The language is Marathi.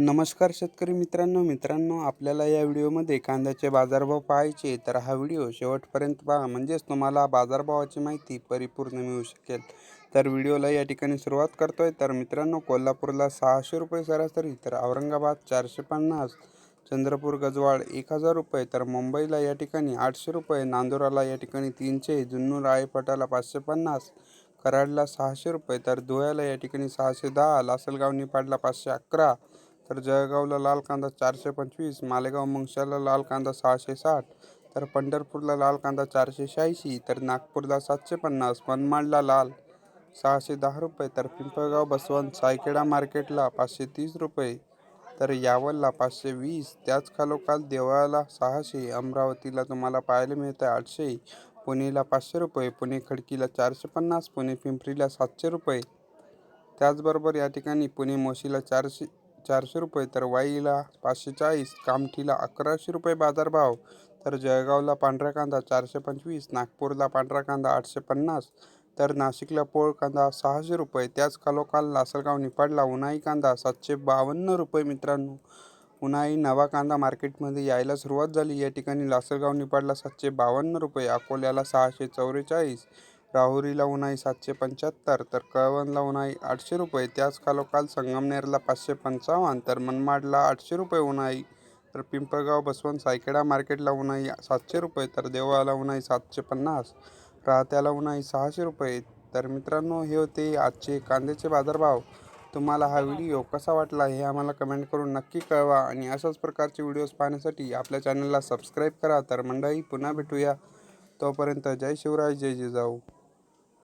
नमस्कार शेतकरी मित्रांनो मित्रांनो आपल्याला या व्हिडिओमध्ये कांद्याचे बाजारभाव पाहायचे तर हा व्हिडिओ शेवटपर्यंत पहा. म्हणजेच तुम्हाला बाजारभावाची माहिती परिपूर्ण मिळू शकेल. तर व्हिडिओला या ठिकाणी सुरुवात करतोय. तर मित्रांनो कोल्हापूरला सहाशे रुपये सरासरी तर औरंगाबाद चारशे पन्नास चंद्रपूर गजवाड एक हजार रुपये तर मुंबईला या ठिकाणी आठशे रुपये नांदुराला या ठिकाणी तीनशे जुन्नूर आळेफाटाला पाचशे पन्नास कराडला सहाशे रुपये तर धुळ्याला या ठिकाणी सहाशे दहा लासलगाव निपाडला पाचशे अकरा तर जळगावला लाल कांदा चारशे पंचवीस मालेगाव मंगशाला लाल कांदा सहाशे साठ तर पंढरपूरला लाल कांदा चारशे शहाऐंशी तर नागपूरला सातशे पन्नास मनमाडला लाल सहाशे दहा रुपये तर पिंपळगाव बसवंत सायखेडा मार्केटला पाचशे तीस रुपये तर यावलला पाचशे वीस त्याच खालोखाल देवळाला सहाशे अमरावतीला तुम्हाला पाहायला मिळतं आहे आठशे पुणेला पाचशे रुपये पुणे खडकीला चारशे पन्नास पुणे पिंपरीला सातशे रुपये. त्याचबरोबर या ठिकाणी पुणे मोशीला चारशे चारशे रुपये तर वाईला पाचशे चाळीस कामठीला अकराशे रुपये बाजारभाव. तर जळगावला पांढरा कांदा चारशे पंचवीस नागपूरला पांढरा कांदा आठशे पन्नास तर नाशिकला पोळ कांदा सहाशे रुपये त्याच खालोखाल लासलगाव निपाडला उन्हाळी कांदा सातशे बावन्न रुपये मित्रांनो. उन्हाळी नवा कांदा मार्केटमध्ये यायला सुरुवात झाली. या ठिकाणी लासलगाव निपाडला सातशे बावन्न रुपये अकोल्याला सहाशे चौवेचाळीस राहुरीला उन्हाळी सातशे पंच्याहत्तर तर कळवणला उन्हाळी आठशे रुपये. त्याच खालोखाल संगमनेरला पाचशे पंचावन्न तर मनमाडला आठशे रुपये उन्हाळी तर पिंपळगाव बसवंत सायखेडा मार्केटला उन्हाळी सातशे रुपये तर देवळाला उन्हाळी सातशे पन्नास राहत्याला उन्हाळी सहाशे रुपये. तर मित्रांनो हे होते आजचे कांद्याचे बाजारभाव. तुम्हाला हा व्हिडिओ कसा वाटला हे आम्हाला कमेंट करून नक्की कळवा आणि अशाच प्रकारचे व्हिडिओज पाहण्यासाठी आपल्या चॅनलला सबस्क्राईब करा. तर मंडळी पुन्हा भेटूया. तोपर्यंत जय शिवराय जय जिजाऊ.